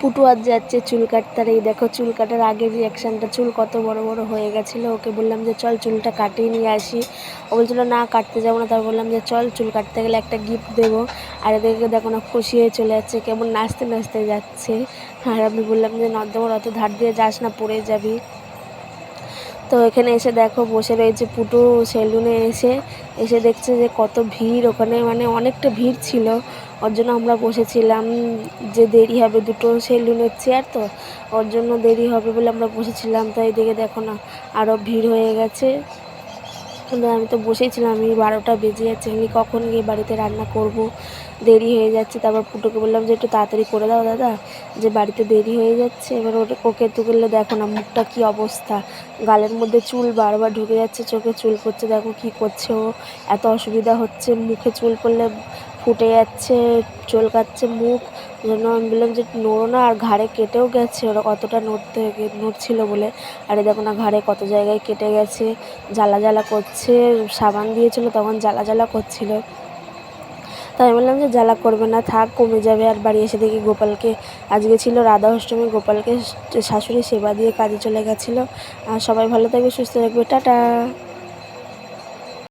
পুটু আজ যাচ্ছে, চুল কাটতে। এই দেখো, চুল কাটার আগে রিয়াকশানটা চুল কত বড় বড় হয়ে গেছিল। ওকে বললাম যে, চল চুলটা কাটিয়ে নিয়ে আসি। ও বলছিল, না, কাটতে যাব না। তারপর বললাম যে, চল চুল কাটতে গেলে একটা গিফট দেবো। আর এদেরকে দেখো না, খুশি হয়ে চলে যাচ্ছে, কেমন নাচতে নাচতে যাচ্ছে। আর আমি বললাম যে, নর্দমার অত ধার দিয়ে যাস না, পড়ে যাবি। তো এখানে এসে দেখো, বসে রয়েছে পুটু, সেলুনে এসে এসে দেখছে যে কত ভিড়, ওখানে মানে অনেকটা ভিড় ছিল। ওর জন্য আমরা বসেছিলাম যে দেরি হবে, দুটো সেলুনের চেয়ার তো, ওর জন্য দেরি হবে বলে আমরা বসেছিলাম। তো এইদিকে দেখো না আরও ভিড় হয়ে গেছে। আমি তো বসেই ছিলাম আমি বারোটা বেজে যাচ্ছে, আমি কখন গিয়ে বাড়িতে রান্না করব? দেরি হয়ে যাচ্ছে, তারপর পুটোকে বললাম যে একটু তাড়াতাড়ি করে দাও দাদা, যে বাড়িতে দেরি হয়ে যাচ্ছে, এবার ওকে তুলে দেখো না মুখটা কী অবস্থা, গালের মধ্যে চুল বারবার ঢুকে যাচ্ছে, চোখে চুল পড়ছে, দেখো কি করছে ও, এত অসুবিধা হচ্ছে, মুখে চুল পড়লে ফুটে যাচ্ছে, চুলকাচ্ছে মুখ। জন্য আমি বললাম যে, নড়ো না, আর ঘাড়ে কেটেও গেছে। ওরা অতটা নড়তে নড়ছিল বলে। আর দেখো না, ঘাড়ে কত জায়গায় কেটে গেছে, জ্বালা জ্বালা করছে। সাবান দিয়েছিল, তখন জ্বালা জ্বালা করছিল। তাই আমি বললাম যে, জ্বালা করবে না, থাক, কমে যাবে। আর বাড়ি এসে দেখি গোপালকে, আজকে ছিল রাধা অষ্টমী, গোপালকে শাশুড়ি সেবা দিয়ে কাজে চলে গেছিল। আর সবাই ভালো থাকবে, সুস্থ থাকবে। টাটা।